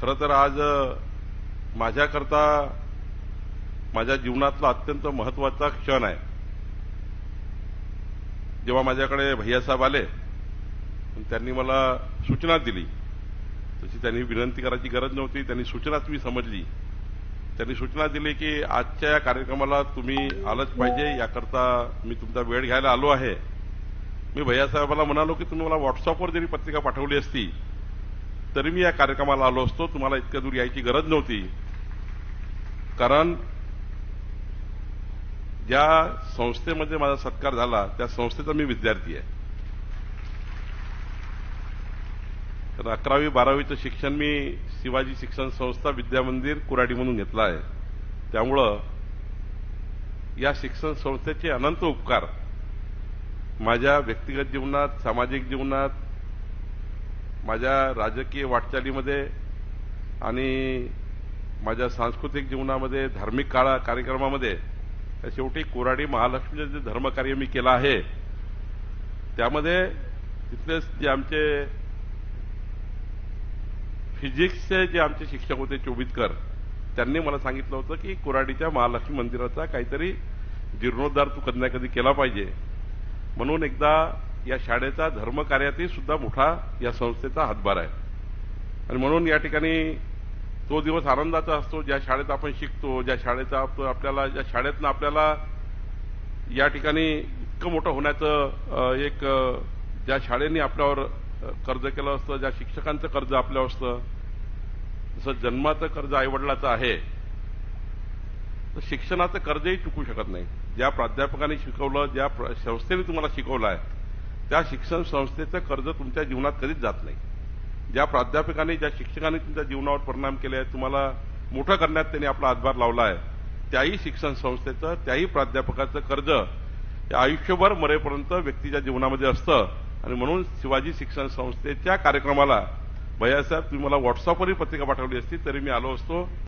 खरं तर आज माझ्याकरता माझ्या जीवनातला अत्यंत महत्त्वाचा क्षण आहे. जेव्हा माझ्याकडे भैयासाहेब आले त्यांनी मला सूचना दिली. तशी त्यांनी विनंती करायची गरज नव्हती. त्यांनी सूचनाच मी समजली. त्यांनी सूचना दिली की आजच्या या कार्यक्रमाला तुम्ही आलंच पाहिजे. याकरता मी तुमचा वेळ घ्यायला आलो आहे. मी भैयासाहेबाला म्हणालो की तुम्ही मला व्हॉट्सअपवर जरी पत्रिका पाठवली असती तरी मी या कार्यक्रमाला आलो असतो. तुम्हाला इतक्या दूर यायची गरज नव्हती. कारण ज्या संस्थेमध्ये माझा सत्कार झाला त्या संस्थेचा मी विद्यार्थी आहे. तर अकरावी बारावीचं शिक्षण मी शिवाजी शिक्षण संस्था विद्यामंदिर कुराडी म्हणून घेतलं आहे. त्यामुळं या शिक्षण संस्थेचे अनंत उपकार माझ्या व्यक्तिगत जीवनात सामाजिक जीवनात माझ्या राजकीय वाटचालीमध्ये आणि माझ्या सांस्कृतिक जीवनामध्ये धार्मिक काळा कार्यक्रमामध्ये त्या शेवटी कोराडी महालक्ष्मीचं जे धर्मकार्य मी केलं आहे त्यामध्ये तिथले जे आमचे फिजिक्सचे जे आमचे शिक्षक होते चोबितकर त्यांनी मला सांगितलं होतं की कोराडीच्या महालक्ष्मी मंदिराचा काहीतरी जीर्णोद्धार तू कधी ना कधी केला पाहिजे. म्हणून एकदा या शाळेचा धर्मकार्यातही सुद्धा मोठा या संस्थेचा हातभार आहे. आणि म्हणून या ठिकाणी तो दिवस आनंदाचा असतो ज्या शाळेत आपण शिकतो ज्या शाळेचा आपल्याला ज्या शाळेतनं आपल्याला या ठिकाणी इतकं मोठं होण्याचं एक ज्या शाळेने आपल्यावर कर्ज केलं असतं ज्या शिक्षकांचं कर्ज आपल्यावर असतं जसं जन्माचं कर्ज आईवडिलाचं आहे तर शिक्षणाचं कर्जही चुकू शकत नाही. ज्या प्राध्यापकांनी शिकवलं ज्या संस्थेने तुम्हाला शिकवलं आहे त्या शिक्षण संस्थेचं कर्ज तुमच्या जीवनात कधीच जात नाही. ज्या प्राध्यापकांनी ज्या शिक्षकांनी तुमच्या जीवनावर परिणाम केले आहेत तुम्हाला मोठं करण्यात त्यांनी आपला हातभार लावला आहे त्याही शिक्षण संस्थेचं त्याही प्राध्यापकाचं कर्ज आयुष्यभर मरेपर्यंत व्यक्तीच्या जीवनामध्ये असतं. आणि म्हणून शिवाजी शिक्षण संस्थेच्या कार्यक्रमाला भैयासाहेब तुम्ही मला व्हॉट्सअपवरही पत्रिका पाठवली असती तरी मी आलो असतो.